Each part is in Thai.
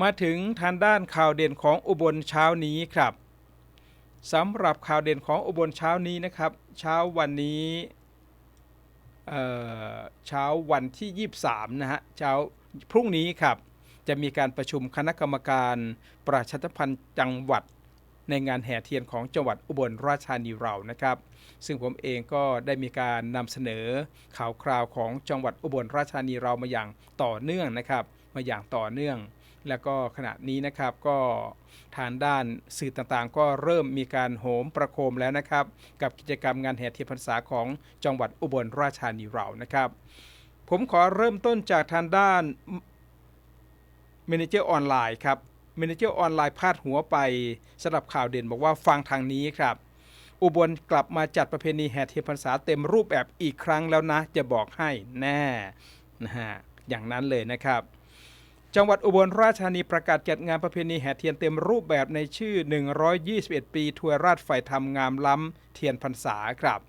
มาถึงทางด้านข่าวเด่นของอุบลเช้านี้ครับสำหรับข่าวเด่นของอุบลเช้านี้นะครับ เช้าวันนี้เช้าวันที่ 23 นะฮะเช้าพรุ่งนี้ครับ จะมีการประชุมคณะกรรมการประชาสัมพันธ์จังหวัดในงานแห่เทียนของจังหวัดอุบลราชธานีเรานะครับ ซึ่งผมเองก็ได้มีการนำเสนอข่าวคราวของจังหวัดอุบลราชธานีเรามาอย่างต่อเนื่องนะครับ มาอย่างต่อเนื่อง แล้วก็ขณะนี้นะครับก็ทางด้านสื่อต่างๆ ก็เริ่มมีการโหมประโคมแล้วนะครับ กับกิจกรรมงานแห่เทียนพรรษาของจังหวัดอุบลราชธานีเรานะครับ ผมขอเริ่มต้นจากทางด้านเมเนเจอร์ออนไลน์ครับเมเนเจอร์ออนไลน์พาดหัวไปสำหรับข่าวเด่นบอกว่าฟังทางนี้ครับ อุบลกลับมาจัดประเพณีแห่เทียนพรรษาเต็มรูปแบบอีกครั้งแล้วนะ จะบอกให้แน่นะฮะอย่างนั้นเลยนะครับ จังหวัดอุบลราชธานีประกาศจัดงานประเพณีแห่เทียนเต็มรูปแบบในชื่อ 121 ปีทวยราชไฟธรรมงามล้ำเทียนพรรษาครับ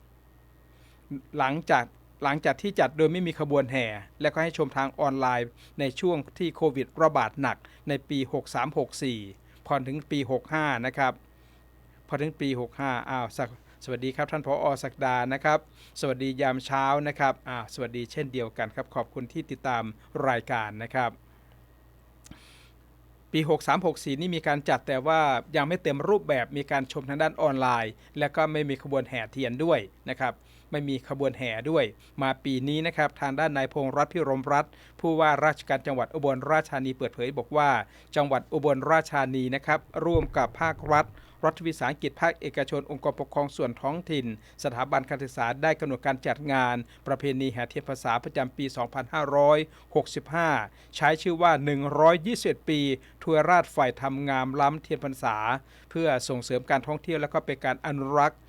หลังจากหลังจากที่จัดโดยไม่มีขบวนแห่ และก็ให้ชมทางออนไลน์ในช่วงที่โควิดระบาดหนักในปี 63-64 พอถึงปี 65 นะครับ พอถึงปี 65 อ้าวสสวัสดีครับท่านผออศักดานะครับ สวัสดียามเช้านะครับอ้าวสวัสดีเช่นเดียวกันครับ ขอบคุณที่ติดตามรายการนะครับ ปี 63-64 นี่มีการจัดแต่ว่ายังไม่เต็มรูปแบบมีการชมทางด้านออนไลน์ และก็ไม่มีขบวนแห่เทียนด้วยนะครับไม่มีขบวนแห่ด้วย มาปีนี้นะครับทางด้านนายพงษ์รัตน์พิรมรัตน์ผู้ว่าราชการจังหวัดอุบลราชธานีเปิดเผยบอกว่า จังหวัดอุบลราชธานีนะครับร่วมกับภาครัฐ รัฐวิสาหกิจภาคเอกชน องค์กรปกครองส่วนท้องถิ่น สถาบันการศึกษาได้กำหนดการจัดงาน ประเพณีแห่เทียนภาษาประจำปี 2565 ใช้ชื่อว่า 121 ปีทวยราชฝ่ายทำงามล้ำเทียนพรรษา เพื่อส่งเสริมการท่องเที่ยวและก็เป็นการอนุรักษ์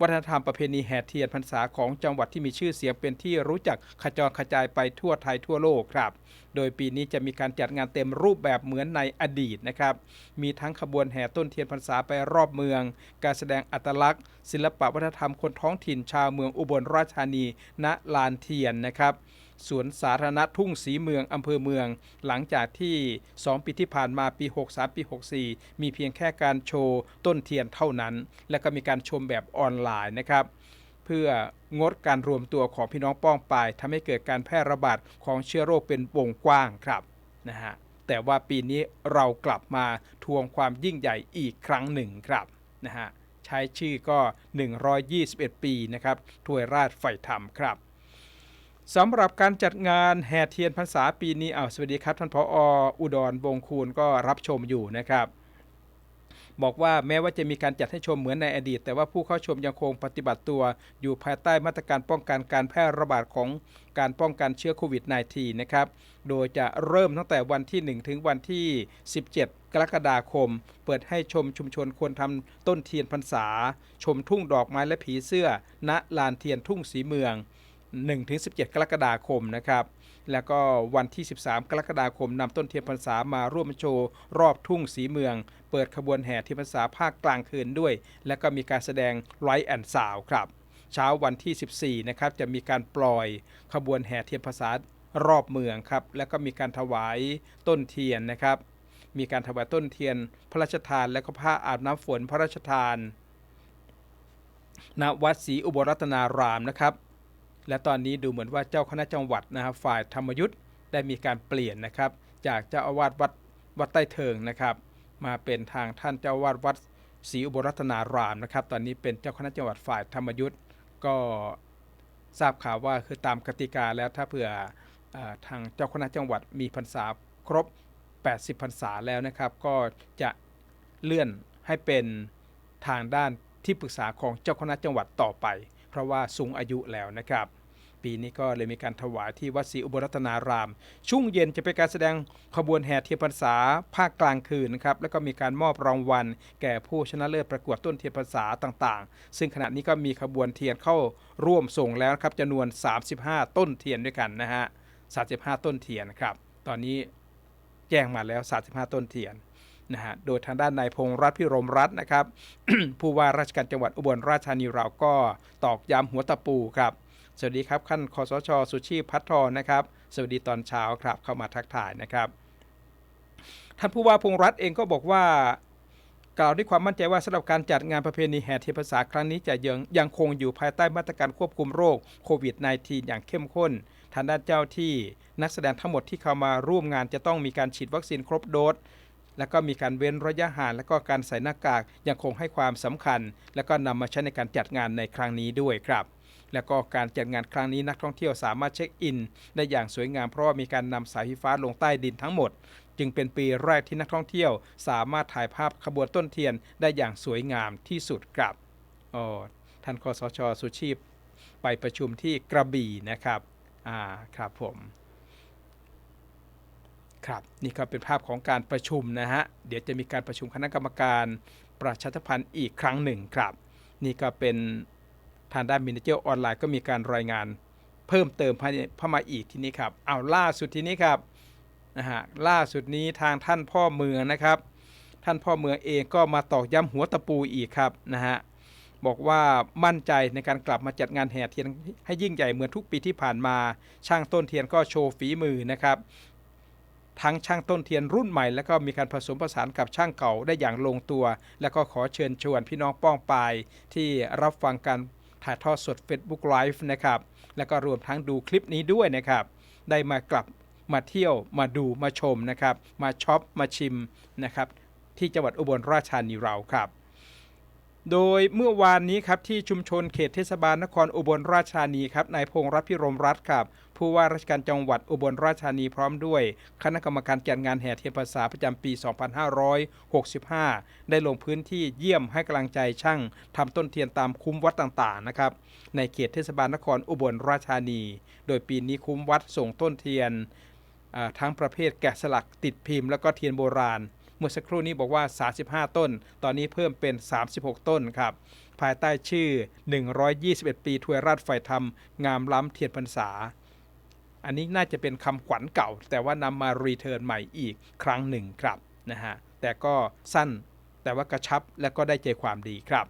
วัฒนธรรมประเพณีแห่เทียนพรรษาของจังหวัดที่มีชื่อเสียงเป็นที่รู้จักขจรกระจายไปทั่วไทยทั่วโลกครับ โดยปีนี้จะมีการจัดงานเต็มรูปแบบเหมือนในอดีตนะครับ มีทั้งขบวนแห่ต้นเทียนพรรษาไปรอบเมือง การแสดงอัตลักษณ์ ศิลปะวัฒนธรรมคนท้องถิ่นชาวเมืองอุบลราชธานี ณลานเทียนนะครับ สวนสาธารณะทุ่งสีเมืองอำเภอเมือง หลังจากที่ 2 ปีที่ผ่านมาปี 63 ปี 64 มีเพียงแค่การโชว์ต้นเทียนเท่านั้น และก็มีการชมแบบออนไลน์นะครับ เพื่องดการรวมตัวของพี่น้องป้องปายทำให้เกิดการแพร่ระบาดของเชื้อโรคเป็นวงกว้างครับนะฮะแต่ว่าปีนี้เรากลับมาทวงความยิ่งใหญ่อีกครั้งหนึ่งครับนะฮะใช้ชื่อก็ 121 ปีนะครับถวยราชไฟธรรมครับ สำหรับการจัดงานแห่เทียนพรรษาปีนี้อ้าวสวัสดีครับท่านผออุดรวงคูณก็รับชมอยู่นะครับ บอกว่าแม้ว่าจะมีการจัดให้ชมเหมือนในอดีต แต่ว่าผู้เข้าชมยังคงปฏิบัติตัวอยู่ภายใต้มาตรการป้องกันการแพร่ระบาดของการป้องกันเชื้อโควิด -19 นะครับ โดยจะเริ่มตั้งแต่วันที่ 1 ถึงวันที่ 17 กรกฎาคม เปิดให้ชมชุมชนควรทำต้นเทียนพรรษา ชมทุ่งดอกไม้และผีเสื้อ ณลานเทียนทุ่งสีเมือง 1-17 กรกฎาคมนะครับ แล้วก็วันที่ 13 กรกฎาคมนำต้นเทียนพรรษามาร่วมโชว์รอบทุ่งสีเมือง เปิดขบวนแห่เทียนพรรษาภาคกลางคืนด้วย และก็มีการแสดงไลท์แอนด์ซาวครับ เช้าวันที่ 14 นะครับ จะมีการปล่อยขบวนแห่เทียนพรรษารอบเมืองครับ แล้วก็มีการถวายต้นเทียนนะครับ มีการถวายต้นเทียน พระราชทาน และก็ผ้าอาบน้ำฝนพระราชทานณวัดศรีอุบลรัตนารามนะครับ และตอนนี้ดูเหมือนว่าเจ้าคณะจังหวัดนะครับฝ่ายธรรมยุทธ์ได้มีการเปลี่ยนนะครับ จากเจ้าอาวาสวัดวัดใต้เทิงนะครับ มาเป็นทางท่านเจ้าอาวาสวัดศรีอุบลรัตนารามนะครับ ตอนนี้เป็นเจ้าคณะจังหวัดฝ่ายธรรมยุทธ์ก็ทราบข่าวว่าคือตามกติกาแล้วถ้าเผื่ออทางเจ้าคณะจังหวัดมีพรรษาครบ 80พรรษาแล้วนะครับ ก็จะเลื่อนให้เป็นทางด้านที่ปรึกษาของเจ้าคณะจังหวัดต่อไป เพราะว่าสูงอายุแล้วนะครับ ปีนี้ก็เลยมีการถวายที่วัดศรีอุบลรัตนาราม ช่วงเย็นจะเป็นการแสดงขบวนแห่เทียนพรรษาภาคกลางคืนนะครับแล้วก็มีการมอบรางวัล แก่ผู้ชนะเลิศประกวดต้นเทียนพรรษาต่างๆ ซึ่งขณะนี้ก็มีขบวนเทียนเข้าร่วมส่งแล้วครับจำนวน 35 ต้นเทียนด้วยกันนะฮะ35 ต้นเทียนครับตอนนี้แจ้งมาแล้ว 35 ต้นเทียนนะฮะ โดยทางด้านนายพงษ์รัตน์พิรมรัตน์นะครับ ผู้ว่าราชการจังหวัดอุบลราชธานีเราก็ตอกย้ำหัวตะปูครับ สวัสดีครับขั้นคอสชสุชีพพัทรนะครับ สวัสดีตอนเช้าครับเข้ามาทักทายนะครับท่านผู้ว่าพงษ์รัฐเองก็บอกว่ากล่าวด้วยความมั่นใจว่าสำหรับการจัดงานประเพณีแห่เทพรรษาครั้งนี้จะยังยังคงอยู่ภายใต้มาตรการควบคุมโรคโควิด -19 อย่างเข้มข้นทางด้านเจ้าที่นักแสดงทั้งหมดที่เข้ามาร่วมงานจะต้องมีการฉีดวัคซีนครบโดสแล้วก็มีการเว้นระยะห่างและก็การใส่หน้ากากยังคงให้ความสำคัญ และก็นำมาใช้ในการจัดงานในครั้งนี้ด้วยครับ แล้วก็การจัดงานครั้งนี้นักท่องเที่ยวสามารถเช็คอิน ได้อย่างสวยงามเพราะว่ามีการนำสายไฟฟ้าลงใต้ดินทั้งหมด จึงเป็นปีแรกที่นักท่องเที่ยว สามารถถ่ายภาพขบวนต้นเทียนได้อย่างสวยงามที่สุดครับอ๋อท่านคอสชสุชีพ ไปประชุมที่กระบี่นะครับอ่าครับผมครับนี่ก็เป็นภาพของการประชุมนะฮะ เดี๋ยวจะมีการประชุมคณะกรรมการประชาสัมพันธ์อีกครั้งหนึ่งครับ นี่ก็เป็น ทางด้านมินิเจอร์ออนไลน์ก็มีการรายงาน เพิ่มเติมเข้ามาอีกทีนี้ครับเอาล่าสุดทีนี้ครับนะฮะล่าสุดนี้ทางท่านพ่อเมืองนะครับ ท่านพ่อเมืองเองก็มาตอกย้ำหัวตะปูอีกครับนะฮะบอกว่ามั่นใจในการกลับมาจัดงานแห่เทียนให้ยิ่งใหญ่เหมือนทุกปีที่ผ่านมา ช่างต้นเทียนก็โชว์ฝีมือนะครับ ทั้งช่างต้นเทียนรุ่นใหม่ แล้วก็มีการผสมผสานกับช่างเก่าได้อย่างลงตัว แล้วก็ขอเชิญชวนพี่น้องป้องปายที่รับฟังการ ถ่ายทอดสด Facebook Live นะครับ แล้วก็รวมทั้งดูคลิปนี้ด้วยนะครับ ได้มากลับมาเที่ยวมาดูมาชมนะครับ มาช็อปมาชิมนะครับ ที่จังหวัดอุบลราชธานีเราครับ โดยเมื่อวานนี้ครับที่ชุมชนเขตเทศบาลนครอุบลราชธานีครับนายพงษ์รัตพิรมรัตน์ครับ ผู้ว่าราชการจังหวัดอุบลราชธานีพร้อมด้วย คณะกรรมการจัดงานแห่เทียนพรรษาประจำปี 2565 ได้ลงพื้นที่เยี่ยมให้กำลังใจช่างทำต้นเทียนตามคุ้มวัดต่างๆนะครับในเขตเทศบาลนครอุบลราชธานี โดยปีนี้คุ้มวัดส่งต้นเทียนทั้งประเภทแกะสลักติดพิมพ์ แล้วก็เทียนโบราณ เมื่อสักครู่นี้บอกว่า 35 ต้น ตอนนี้เพิ่มเป็น 36 ต้นครับภายใต้ชื่อ 121 ปี ถวยราชไฟธรรม งามล้ำเทียนพรรษา อันนี้น่าจะเป็นคำขวัญเก่า แต่ว่านำมารีเทิร์นใหม่อีกครั้งหนึ่งครับนะฮะแต่ก็สั้นแต่ว่ากระชับและก็ได้ใจความดีครับ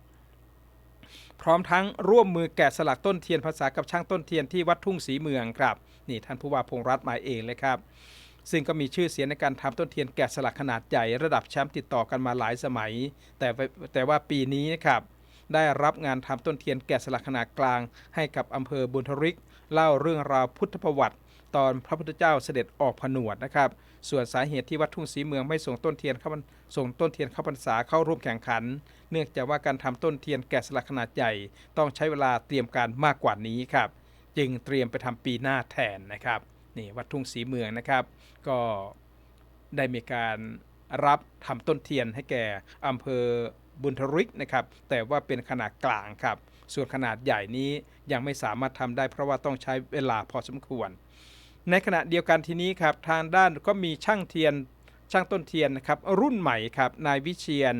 พร้อมทั้งร่วมมือแกะสลักต้นเทียนภาษากับช่างต้นเทียนที่วัดทุ่งศรีเมืองครับ นี่ท่านผู้ว่าพงษ์รัตน์มาเองเลยครับ ซึ่งก็มีชื่อเสียงในการทำต้นเทียนแกะสลักขนาดใหญ่ระดับแชมป์ติดต่อกันมาหลายสมัย แต่แต่ว่าปีนี้นะครับได้รับงานทำต้นเทียนแกะสลักขนาดกลาง ให้กับอำเภอบุญทริก เล่าเรื่องราวพุทธประวัติ ตอนพระพุทธเจ้าเสด็จออกผนวดนะครับ ส่วนสาเหตุที่วัดทุ่งศรีเมืองไม่ส่งต้นเทียนเข้าส่งต้นเทียนเข้าพรรษาเข้าร่วมแข่งขัน เนื่องจากว่าการทำต้นเทียนแกะสลักขนาดใหญ่ ต้องใช้เวลาเตรียมการมากกว่านี้ครับ จึงเตรียมไปทำปีหน้าแทนนะครับนี่วัดทุ่งศรีเมืองนะครับ ก็ได้มีการรับทำต้นเทียนให้แก่อำเภอบุญทริกนะครับ แต่ว่าเป็นขนาดกลางครับ ส่วนขนาดใหญ่นี้ยังไม่สามารถทำได้เพราะว่าต้องใช้เวลาพอสมควร ในขณะเดียวกันทีนี้ครับทางด้านก็มีช่างเทียนช่างต้นเทียนนะครับรุ่นใหม่ครับนายวิเชียน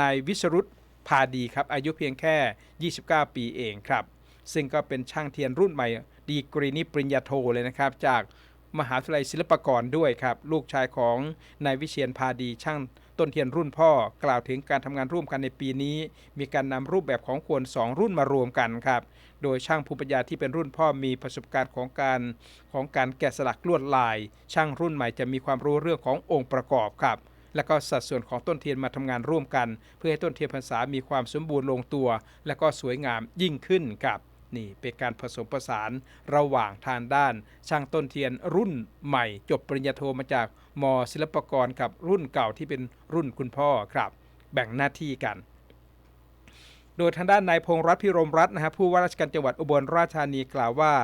นายวิสรุตพาดีครับอายุเพียงแค่ 29 ปีเองครับ ซึ่งก็เป็นช่างเทียนรุ่นใหม่ ดีกรีนี้ปริญญาโทเลยนะครับ จากมหาวิทยาลัยศิลปากรด้วยครับ ลูกชายของนายวิเชียนพาดีช่าง ต้นเทียนรุ่นพ่อกล่าวถึงการทำงานร่วมกันในปีนี้ มีการนำรูปแบบของควรสองรุ่นมารวมกันครับโดยช่างภูมิปัญญาที่เป็นรุ่นพ่อมีประสบการณ์ของการของการแกะสลักลวดลาย ช่างรุ่นใหม่จะมีความรู้เรื่องขององค์ประกอบครับและก็สัดส่วนของต้นเทียนมาทำงานร่วมกัน เพื่อให้ต้นเทียนพรรษามีความสมบูรณ์ลงตัว และก็สวยงามยิ่งขึ้นครับ นี่เป็นการผสมผสานระหว่างทางด้าน ช่างต้นเทียนรุ่นใหม่ จบปริญญาโทมาจากมศิลปากรกับรุ่นเก่าที่เป็นรุ่นคุณพ่อครับ แบ่งหน้าที่กัน โดยทางด้านนายพงรัตพิรมรัตน์นะฮะผู้ว่าราชการจังหวัดอุบลราชธานีกล่าวว่า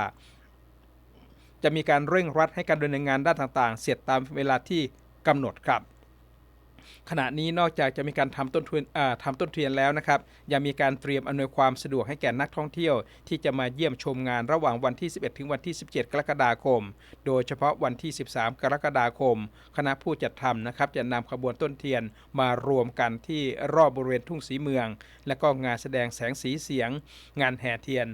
จะมีการเร่งรัดให้การดำเนินงานด้านต่างๆ เสร็จตามเวลาที่กำหนดครับ ขณะนี้นอกจากจะมีการทำต้นทุนทำต้นเทียนแล้วนะครับ ยังมีการเตรียมอำนวยความสะดวกให้แก่นักท่องเที่ยว ที่จะมาเยี่ยมชมงานระหว่างวันที่ 11 ถึงวันที่ 17 กรกฎาคม โดยเฉพาะวันที่ 13 กรกฎาคม คณะผู้จัดทำนะครับจะนำขบวนต้นเทียนมารวมกันที่รอบบริเวณทุ่งสีเมือง และก็งานแสดงแสงสีเสียง งานแห่เทียน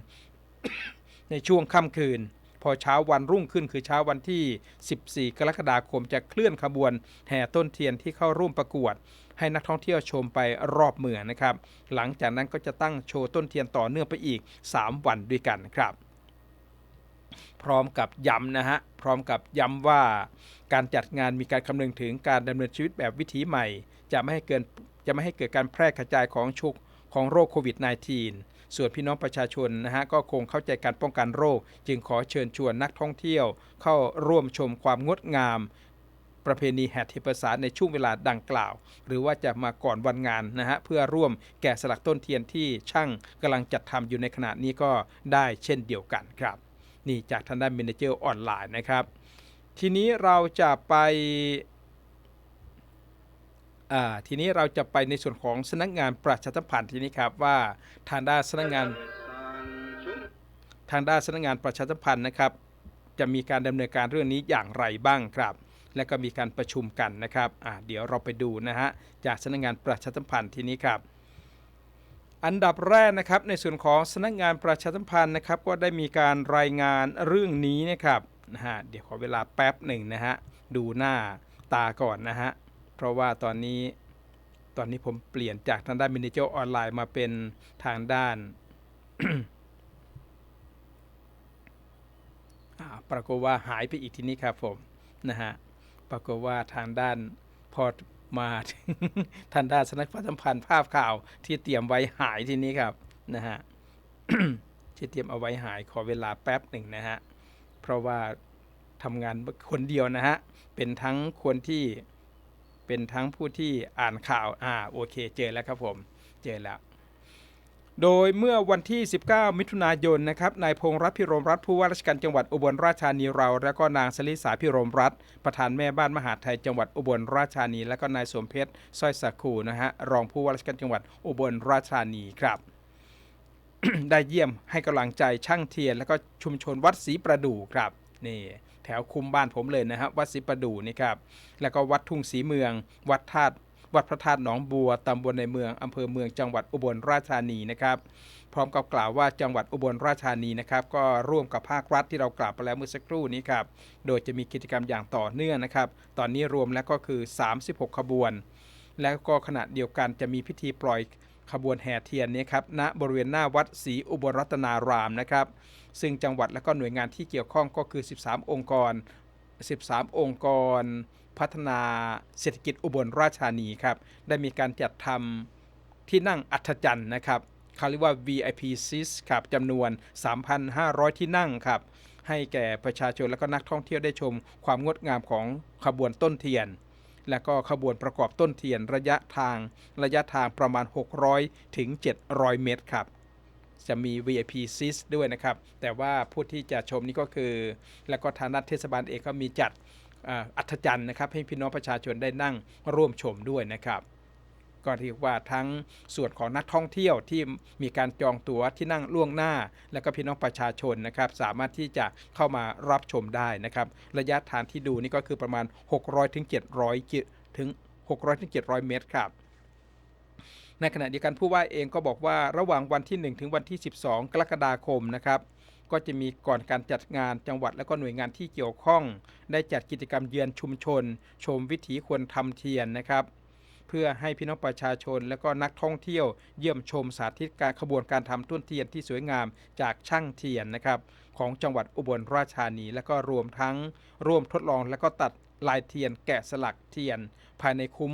ในช่วงค่ำคืน พอเช้าวันรุ่งขึ้นคือเช้าวันที่ 14 กรกฎาคมจะเคลื่อนขบวนแห่ต้นเทียนที่เข้าร่วมประกวด ให้นักท่องเที่ยวชมไปรอบเมืองนะครับ หลังจากนั้นก็จะตั้งโชว์ต้นเทียนต่อเนื่องไปอีก 3 วันด้วยกันครับพร้อมกับย้ำนะฮะ พร้อมกับย้ำว่าการจัดงานมีการคำนึงถึงการดำเนินชีวิตแบบวิถีใหม่ จะไม่ให้เกินจะไม่ให้เกิดการแพร่กระจายของชุกของโรคโควิด -19 ส่วนพี่น้องประชาชนนะฮะก็คงเข้าใจการป้องกันโรค จึงขอเชิญชวนนักท่องเที่ยว เข้าร่วมชมความงดงาม ประเพณีแห่เทียนพรรษาในช่วงเวลาดังกล่าว หรือว่าจะมาก่อนวันงานนะฮะเพื่อร่วมแกะสลักต้นเทียนที่ช่างกำลังจัดทำอยู่ในขณะนี้ก็ได้เช่นเดียวกันครับ นี่จากทางด้านเมนเจอร์ออนไลน์นะครับ ทีนี้เราจะไป ทีนี้เราจะไปในส่วนของสนักงานประชาสัมพันธ์ทีนี้ครับว่าทางด้านสนักงานทางด้านสนักงานประชาสัมพันธ์นะครับ จะมีการดำเนินการเรื่องนี้อย่างไรบ้างครับ และก็มีการประชุมกันนะครับเดี๋ยวเราไปดูนะฮะจากสนักงานประชาสัมพันธ์ทีนี้ครับอันดับแรกนะครับในส่วนของสนักงานประชาสัมพันธ์นะครับ ก็ได้มีการรายงานเรื่องนี้นะครับนะฮะเดี๋ยวขอเวลาแป๊บหนึ่งนะฮะดูหน้าตาก่อนนะฮะ ราะว่าตอนนี้ตอนนี้ผมเปลี่ยนจากทางด้านมินิเจอออนไลน์มาเป็นทางด้านปรากฏว่าหายไปอีกทีนี้ครับผมนะฮะปรากฏว่าทางด้านพอมาทางด้านสนักประชาสัมพันธ์ภาพข่าวที่เตรียมไว้หายทีนี้ครับนะฮะที่เตรียมเอาไว้หายขอเวลาแป๊บหนึ่งนะฮะเพราะว่าทำงานคนเดียวนะฮะเป็นทั้งคนที่ เป็นทั้งผู้ที่อ่านข่าวอ่าโอเคเจอแล้วครับผมเจอแล้ว โดยเมื่อวันที่ 19 มิถุนายนนะครับนายพงษ์รัตน์พิรมรัตน์ผู้ว่าราชการจังหวัดอุบลราชธานีเรา และก็นางสลิสาพิรมรัตน์ประธานแม่บ้านมหาไทยจังหวัดอุบลราชธานี และก็นายสมเพชรสร้อยสักคูนะฮะรองผู้ว่าราชการจังหวัดอุบลราชธานีครับได้เยี่ยมให้กำลังใจช่างเทียน และก็ชุมชนวัดศรีประดู่ครับนี่ แถวคุมบ้านผมเลยนะฮะวัดศรีประดูนี่ครับแล้วก็วัดทุ่งศรีเมือง วัดธาตุวัดพระธาตุหนองบัวตำบลในเมืองอำเภอเมืองจังหวัดอุบลราชธานีนะครับ พร้อมกับกล่าวว่าจังหวัดอุบลราชธานีนะครับก็ร่วมกับภาครัฐที่เรากล่าวไปแล้วเมื่อสักครู่นี้ครับโดยจะมีกิจกรรมอย่างต่อเนื่องนะครับ ตอนนี้รวมแล้วก็คือ 36 ขบวน แล้วก็ขณะเดียวกันจะมีพิธีปล่อยขบวนแห่เทียนนี้ครับณบริเวณหน้าวัดศรีอุบลรัตนารามนะครับ ซึ่งจังหวัดและก็หน่วยงานที่เกี่ยวข้องก็คือ 13 องค์กร 13 องค์กร พัฒนาเศรษฐกิจอุบลราชธานีครับได้มีการจัดทำที่นั่งอัศจรรย์นะครับเขาเรียกว่า VIP SIS ครับจำนวน 3,500 ที่นั่งครับให้แก่ประชาชนและก็นักท่องเที่ยวได้ชมความงดงามของขบวนต้นเทียน และก็ขบวนประกอบต้นเทียนระยะทางระยะทางประมาณ 600 ถึง 700 เมตรครับ จะมี VIP s i s ด้วยนะครับ แต่ว่าผู้ที่จะชมนี่ก็คือ แล้วก็ทางด้านเทศบาลเองก็มีจัดอัธจันทร์นะครับ ให้พี่น้องประชาชนได้นั่งร่วมชมด้วยนะครับก็เรียกว่าทั้งส่วนของนักท่องเที่ยวที่มีการจองตั๋วที่นั่งล่วงหน้า แล้วก็พี่น้องประชาชนนะครับ สามารถที่จะเข้ามารับชมได้นะครับ ระยะทางที่ดูนี่ก็คือประมาณ 600ถึง700ถึง600ถึง700 เมตรครับ ในขณะเดียวกันผู้ว่าเองก็บอกว่าระหว่างวันที่ 1 ถึงวันที่ 12 กรกฎาคมนะครับก็จะมีก่อนการจัดงานจังหวัดและก็หน่วยงานที่เกี่ยวข้อง ได้จัดกิจกรรมเยือนชุมชน ชมวิถีควรทำเทียนนะครับ เพื่อให้พี่น้องประชาชนและก็นักท่องเที่ยว เยี่ยมชมสาธิตการขบวนการทำต้นเทียนที่สวยงามจากช่างเทียนนะครับของจังหวัดอุบลราชธานี และก็รวมทั้งร่วมทดลองและก็ตัดลายเทียนแกะสลักเทียน ภายในคุ้ม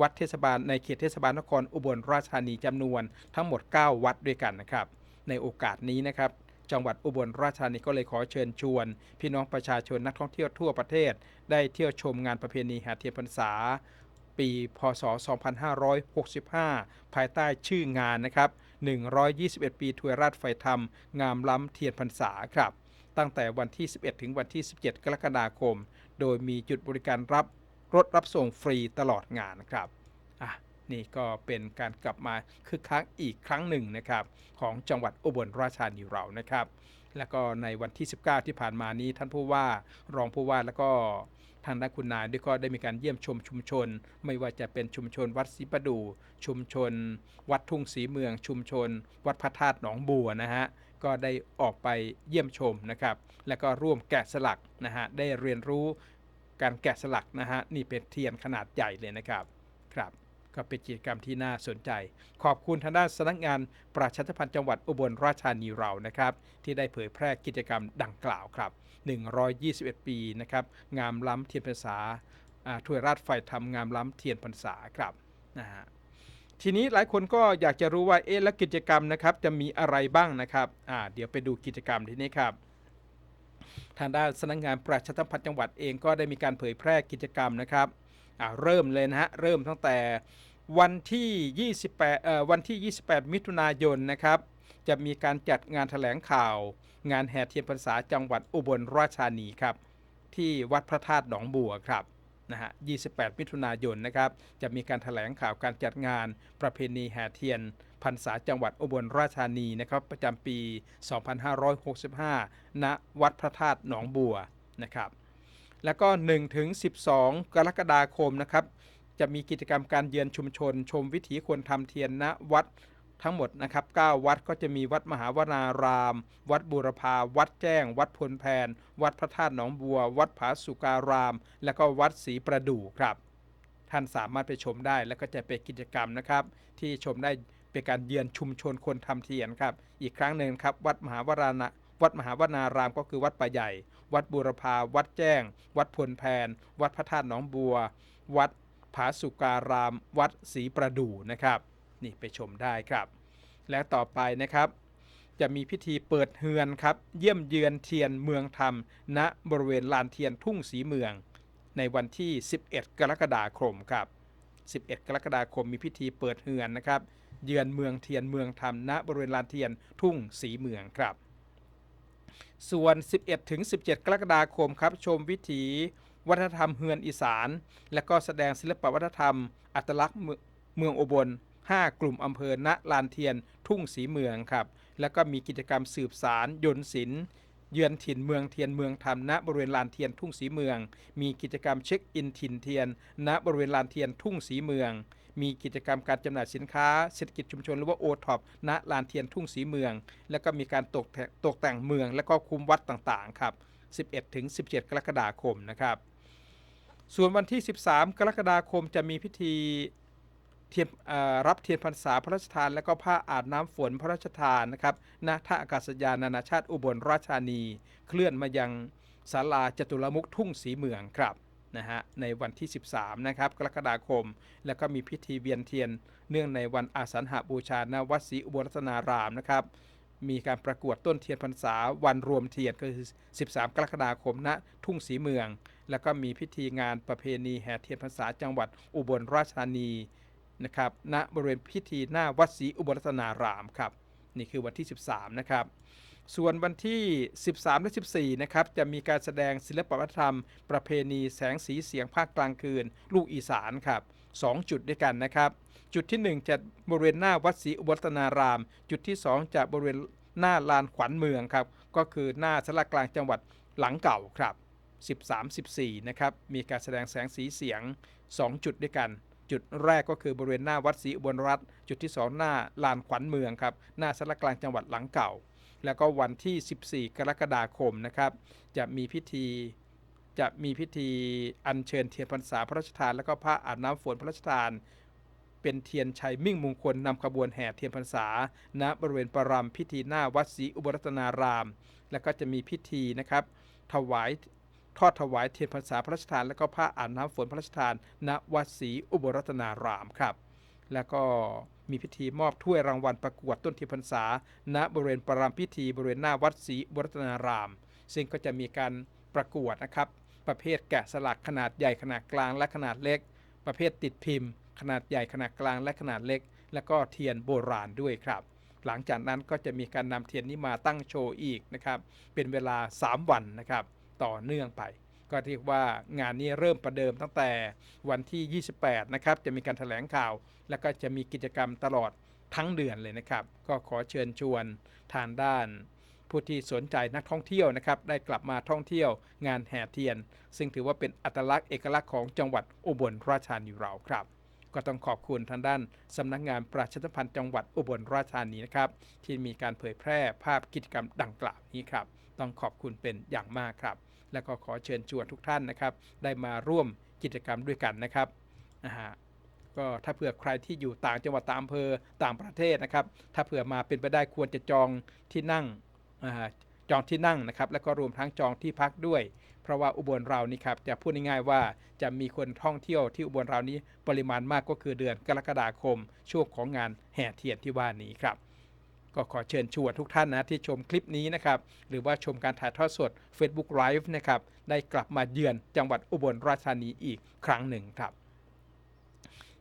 วัดเทศบาลในเขตเทศบาลนครอุบลราชธานีจำนวนทั้งหมด 9 วัดด้วยกันนะครับ ในโอกาสนี้นะครับจังหวัดอุบลราชธานีก็เลยขอเชิญชวน พี่น้องประชาชนนักท่องเที่ยวทั่วประเทศ ได้เที่ยวชมงานประเพณีแห่เทียนพรรษา ปีพศ 2565 ภายใต้ชื่องานนะครับ 121 ปีถวยราชไฟธรรม งามล้ำเทียนพรรษาครับ ตั้งแต่วันที่ 11 ถึงวันที่ 17 กรกฎาคม โดยมีจุดบริการรับ รถรับส่งฟรีตลอดงานนะครับอะนี่ก็เป็นการกลับมาคึกคักอีกครั้งหนึ่งนะครับ ของจังหวัดอุบลราชธานีเรานะครับ แล้วก็ในวันที่ 19 ที่ผ่านมานี้ท่านผู้ว่ารองผู้ว่าแล้วก็ทางด้านคุณนายด้วยก็ได้มีการเยี่ยมชมชุมชน ไม่ว่าจะเป็นชุมชนวัดศรีประดู่ชุมชน วัดทุ่งศรีเมือง ชุมชน วัดพระธาตุหนองบัวนะฮะก็ได้ออกไปเยี่ยมชมนะครับ แล้วก็ร่วมแกะสลักนะฮะได้เรียนรู้ การแกะสลักนะฮะนี่เป็นเทียนขนาดใหญ่เลยนะครับครับ ก็เป็นกิจกรรมที่น่าสนใจ ขอบคุณทางด้านสำนักงานประชาสัมพันธ์จังหวัดอุบลราชธานีเรานะครับ ที่ได้เผยแพร่กิจกรรมดังกล่าวครับ 121 ปีนะครับงามล้ำเทียนพรรษาถ้วยราชไฟทำงามล้ำเทียนพรรษาครับนะฮะทีนี้หลายคนก็อยากจะรู้ว่าเอ๊ะแล้วกิจกรรมนะครับจะมีอะไรบ้างนะครับอ่าเดี๋ยวไปดูกิจกรรมทีนี้ครับ ทางด้านสำนักงานประชาสัมพันธ์จังหวัดเองก็ได้มีการเผยแพร่กิจกรรมนะครับเริ่มเลยนะฮะเริ่มตั้งแต่วันที่ 28เอ่อวันที่ 28 มิถุนายนนะครับจะมีการจัดงานแถลงข่าว งานแห่เทียนพรรษาจังหวัดอุบลราชธานีครับที่วัดพระธาตุหนองบัวครับนะฮะ 28 มิถุนายนนะครับ จะมีการแถลงข่าวการจัดงานประเพณีแห่เทียน รรษาจังหวัดอุบลราชธานีนะครับประจำปี 2565 ณ วัดพระธาตุหนองบัวนะครับ แล้วก็1ถึง12 กรกฎาคมนะครับ จะมีกิจกรรมการเยือนชุมชน ชมวิถีคนทำเทียนณวัดทั้งหมดนะครับ 9 วัดก็จะมีวัดมหาวนาราม วัดบูรพา วัดแจ้ง วัดพลแพน วัดพระธาตุหนองบัว วัดผาสุการาม และก็วัดศรีประดู่ครับ ท่านสามารถไปชมได้แล้วก็จะเป็นกิจกรรมนะครับ ที่ชมได้ เป็นการเยือนชุมชนคนทำเทียนครับ อีกครั้งหนึ่งครับ วัดมหาวรานะวัดมหาวนารามก็คือวัดป่าใหญ่ วัดบูรพา วัดแจ้ง วัดพลแพน วัดพระธาตุหนองบัว วัดผาสุการาม วัดศรีประดู่นะครับ นี่ไปชมได้ครับ และต่อไปนะครับ จะมีพิธีเปิดเฮือนครับ เยี่ยมเยือนเทียนเมืองธรรม ณบริเวณลานเทียนทุ่งสีเมือง ในวันที่ 11 กรกฎาคมครับ 11 กรกฎาคมมีพิธีเปิดเฮือนนะครับ เยือนเมืองเทียนเมืองธรรมณบริเวณลานเทียนทุ่งสีเมืองครับ ส่วน 11ถึง17 กรกฎาคมครับ ชมวิถีวัฒนธรรมเฮือนอีสาน และก็แสดงศิลปวัฒนธรรม อัตลักษณ์เมืองอบล5 กลุ่มอำเภอณลานเทียน ทุ่งสีเมืองครับ แล้วก็มีกิจกรรมสืบสารยนต์ศิลป์เยือนถิ่นเมืองเทียนเมืองธรรมณบริเวณลานเทียนทุ่งสีเมือง มีกิจกรรมเช็คอินถิ่นเทียนณบริเวณลานเทียนทุ่งสีเมือง มีกิจกรรมการจำหน่ายสินค้าเศรษฐกิจชุมชนหรือว่าโอท็อปณลานเทียนทุ่งสีเมือง แล้วก็มีการตกแต่งตกแต่งเมือง และก็คุมวัดต่างๆครับ 11ถึง17 กรกฎาคมนะครับส่วนวันที่ 13 กรกฎาคมจะมีพิธีเทียนรับเทียนพรรษาพระราชทาน และก็ผ้าอาบน้ำฝนพระราชทานนะครับณท่าอากาศยานนานาชาติอุบลราชธานี เคลื่อนมายังศาลาจตุรมุขทุ่งสีเมืองครับ นะฮะในวันที่ 13 นะครับ กรกฎาคม แล้วก็มีพิธีเวียนเทียน เนื่องในวันอาสันหบูชาณวัดศรีอุบลรัตนารามนะครับ มีการประกวดต้นเทียนพรรษาวันรวมเทียนก็คือ 13 กรกฎาคมณทุ่งสีเมือง แล้วก็มีพิธีงานประเพณีแห่เทียนพรรษาจังหวัดอุบลราชธานีนะครับณบริเวณพิธีหน้าวัดศรีอุบลรัตนารามครับนี่คือวันที่ 13 นะครับ ส่วนวันที่ 13 และ 14 นะครับ จะมีการแสดงศิลปวัฒนธรรม ประเพณีแสงสีเสียงภาคกลางคืน ลูกอีสานครับ 2 จุดด้วยกันนะครับ จุดที่ 1 จะบริเวณหน้าวัดศรีอุบลตนาราม จุดที่ 2 จะบริเวณหน้าลานขวัญเมืองครับ ก็คือหน้าสารกลางจังหวัดหลังเก่าครับ 13-14 นะครับ มีการแสดงแสงสีเสียง 2 จุดด้วยกันจุดแรกก็คือบริเวณหน้าวัดศรีอุบลรัตน์จุดที่ 2 หน้าลานขวัญเมืองครับ หน้าสารกลางจังหวัดหลังเก่า แล้วก็วันที่ 14 กรกฎาคมนะครับ จะมีพิธีจะมีพิธีอัญเชิญเทียนพรรษาพระราชทาน แล้วก็พระอาบน้ำฝนพระราชทาน เป็นเทียนชัยมิ่งมงคลนำขบวนแห่เทียนพรรษา ณบริเวณประรำพิธีหน้าวัดศรีอุบลรัตนาราม แล้วก็จะมีพิธีนะครับ ถวายทอดถวายเทียนพรรษาพระราชทาน แล้วก็พระอาบน้ำฝนพระราชทาน ณวัดศรีอุบลรัตนารามครับ แล้วก็ มีพิธีมอบถ้วยรางวัลประกวดต้นเทียนพรรษา ณบริเวณประรำพิธีบริเวณหน้าวัดศรีอุบลรัตนาราม ซึ่งก็จะมีการประกวดนะครับ ประเภทแกะสลักขนาดใหญ่ขนาดกลางและขนาดเล็ก ประเภทติดพิมพ์ ขนาดใหญ่ขนาดกลางและขนาดเล็ก แล้วก็เทียนโบราณด้วยครับ หลังจากนั้นก็จะมีการนำเทียนนี้มาตั้งโชว์อีกนะครับ เป็นเวลา 3 วันนะครับ ต่อเนื่องไปก็เรียกว่างานนี้เริ่มประเดิมตั้งแต่วันที่ 28 นะครับ จะมีการแถลงข่าว แล้วก็จะมีกิจกรรมตลอดทั้งเดือนเลยนะครับ ก็ขอเชิญชวนทางด้าน ผู้ที่สนใจนักท่องเที่ยวนะครับ ได้กลับมาท่องเที่ยวงานแห่เทียน ซึ่งถือว่าเป็นอัตลักษณ์เอกลักษณ์ของจังหวัดอุบลราชธานีเราครับ ก็ต้องขอบคุณทางด้านสำนักงานประชาสัมพันธ์จังหวัดอุบลราชธานีนะครับ ที่มีการเผยแพร่ภาพกิจกรรมดังกล่าวนี้ครับ ต้องขอบคุณเป็นอย่างมากครับ แล้วก็ขอเชิญชวนทุกท่านนะครับ ได้มาร่วมกิจกรรมด้วยกันนะครับนะฮะ ก็ถ้าเผื่อใครที่อยู่ต่างจังหวัดต่างอำเภอต่างประเทศนะครับ ถ้าเผื่อมาเป็นไปได้ควรจะจองที่นั่งจองที่นั่งนะครับ แล้วก็รวมทั้งจองที่พักด้วย เพราะว่าอุบลเรานี่ครับจะพูดง่ายๆว่าจะมีคนท่องเที่ยวที่อุบลเรานี้ปริมาณมากก็คือเดือนกรกฎาคม ช่วงของงานแห่เทียนที่ว่านี้ครับ ก็ขอเชิญชวนทุกท่านนะที่ชมคลิปนี้นะครับ หรือว่าชมการถ่ายทอดสด Facebook Live นะครับ ได้กลับมาเยือนจังหวัดอุบลราชธานีอีกครั้งหนึ่งครับ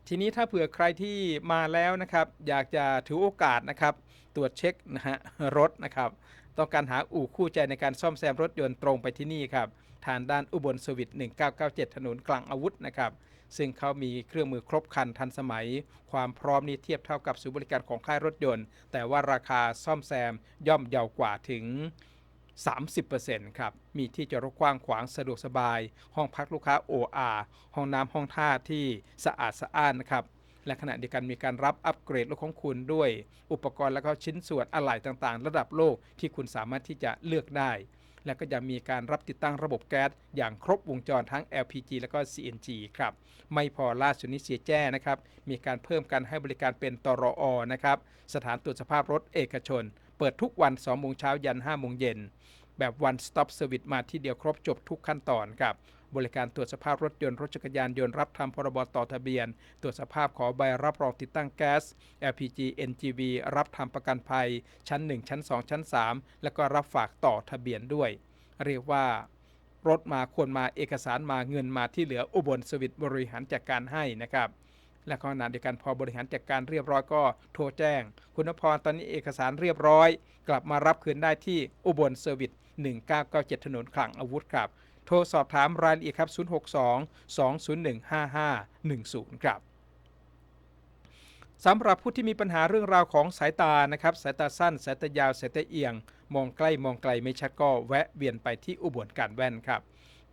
ทีนี้ถ้าเผื่อใครที่มาแล้วนะครับ อยากจะถือโอกาสนะครับ ตรวจเช็คนะฮะรถนะครับ ต้องการหาอู่คู่ใจในการซ่อมแซมรถยนต์ตรงไปที่นี่ครับทางด้านอุบลสวิต1997 ถนนกลางอาวุธนะครับ ซึ่งเขามีเครื่องมือครบครันทันสมัย ความพร้อมนี้เทียบเท่ากับศูนย์บริการของค่ายรถยนต์ แต่ว่าราคาซ่อมแซมย่อมเยาวกว่าถึง 30%ครับ มีที่จอดรถกว้างขวางสะดวกสบาย ห้องพักลูกค้า OR ห้องน้ำห้องท่าที่สะอาดสะอ้านนะครับ และขณะเดียวกันมีการรับอัปเกรดรถของคุณด้วย อุปกรณ์และก็ชิ้นส่วนอะไหล่ต่างๆ ระดับโลกที่คุณสามารถที่จะเลือกได้ และก็ยังมีการรับติดตั้งระบบแก๊สอย่างครบวงจรทั้ง LPG และก็ CNG ครับ ไม่พอล่าสุดนี้เสียแจ้นะครับ มีการเพิ่มการให้บริการเป็นตรอนะครับ สถานตรวจสภาพรถเอกชน เปิดทุกวัน2โมงเช้ายัน5โมงเย็นแบบ one stop service มาที่เดียวครบจบทุกขั้นตอนครับ บริการตรวจสภาพรถยนต์ รถจักรยานยนต์รับทำพรบต่อทะเบียน ตรวจสภาพขอใบรับรองติดตั้งแก๊ส LPG NGV รับทำประกันภัย ชั้น 1 ชั้น 2 ชั้น 3 แล้วก็รับฝากต่อทะเบียนด้วย เรียกว่ารถมาควรมาเอกสารมาเงินมาที่เหลืออุบลสวิตบริหารจัดการให้นะครับ และขณะเดียวกันพอบริหารจัดการเรียบร้อยก็โทรแจ้ง คุณพรตอนนี้เอกสารเรียบร้อย กลับมารับคืนได้ที่อุบลเซอร์วิส1997 ถนนคลังอาวุธครับ โทรสอบถามรายละเอียดครับ 062 201 5510 ครับสำหรับผู้ที่มีปัญหาเรื่องราวของสายตานะครับ สายตาสั้น สายตายาว สายตาเอียง มองใกล้มองไกลไม่ชัดก็แวะเวียนไปที่อุบลการแว่นครับ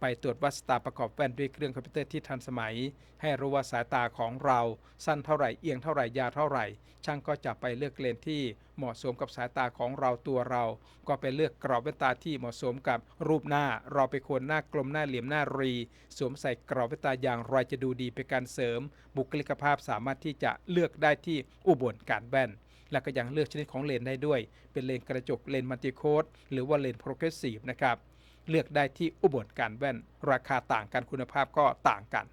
ไปตรวจวัดสายตาประกอบแว่นด้วยเครื่องคอมพิวเตอร์ที่ทันสมัย ให้รู้ว่าสายตาของเรา สั้นเท่าไหร่เอียงเท่าไหร่ยาวเท่าไหร่ ช่างก็จะไปเลือกเลนส์ที่เหมาะสมกับสายตาของเราตัวเรา ก็ไปเลือกกรอบแว่นตาที่เหมาะสมกับรูปหน้า เราไปควรหน้ากลมหน้าเหลี่ยมหน้ารี สวมใส่กรอบแว่นตาอย่างไรจะดูดีเป็นการเสริม บุคลิกภาพสามารถที่จะเลือกได้ที่อุบลการแว่นและก็ยังเลือกชนิดของเลนได้ด้วย เป็นเลนกระจกเลนมัลติโคดหรือว่าเลนโปรเกรสซีฟนะครับ เลือกได้ที่อุบลการแว่น ราคาต่างกันคุณภาพก็ต่างกัน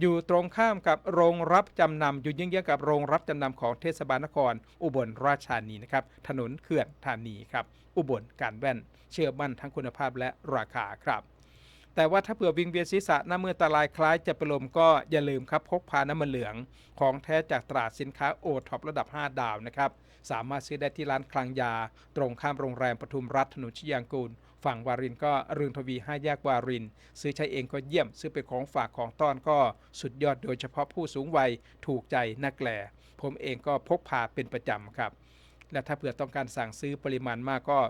อยู่ตรงข้ามกับโรงรับจำนำอยู่เยื้องๆกับโรงรับจำนำของเทศบาลนคร อุบลราชธานีนะครับถนนเขื่อนธานีครับอุบลการแว่น เชื่อมั่นทั้งคุณภาพและราคาครับแต่ว่าถ้าเผื่อวิงเวียนศีรษะหน้ามือตาลายคล้ายจะเป็นลมก็อย่าลืมครับพกพาน้ำมันเหลือง ของแท้จากตราดสินค้าโอท็อประดับ 5 ดาวนะครับ สามารถซื้อได้ที่ร้านคลังยา ตรงข้ามโรงแรมปทุมรัฐถนนชิยางกูล ฝั่งวารินก็รืนทวี5แยกวาริน ซื้อใช้เองก็เยี่ยม ซื้อเป็นของฝากของต้อนก็สุดยอดโดยเฉพาะผู้สูงวัยถูกใจนักแหล่ผมเองก็พกพาเป็นประจำครับ และถ้าเผื่อต้องการสั่งซื้อปริมาณมากก็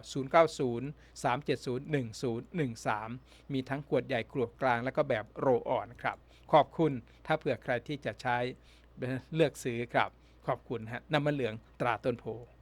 090 370 1013 มีทั้งขวดใหญ่ขวดกลางและก็แบบโรอ่อนครับ ขอบคุณถ้าเผื่อใครที่จะใช้เลือกซื้อครับ ขอบคุณฮะน้ำมันเหลืองตราต้นโพ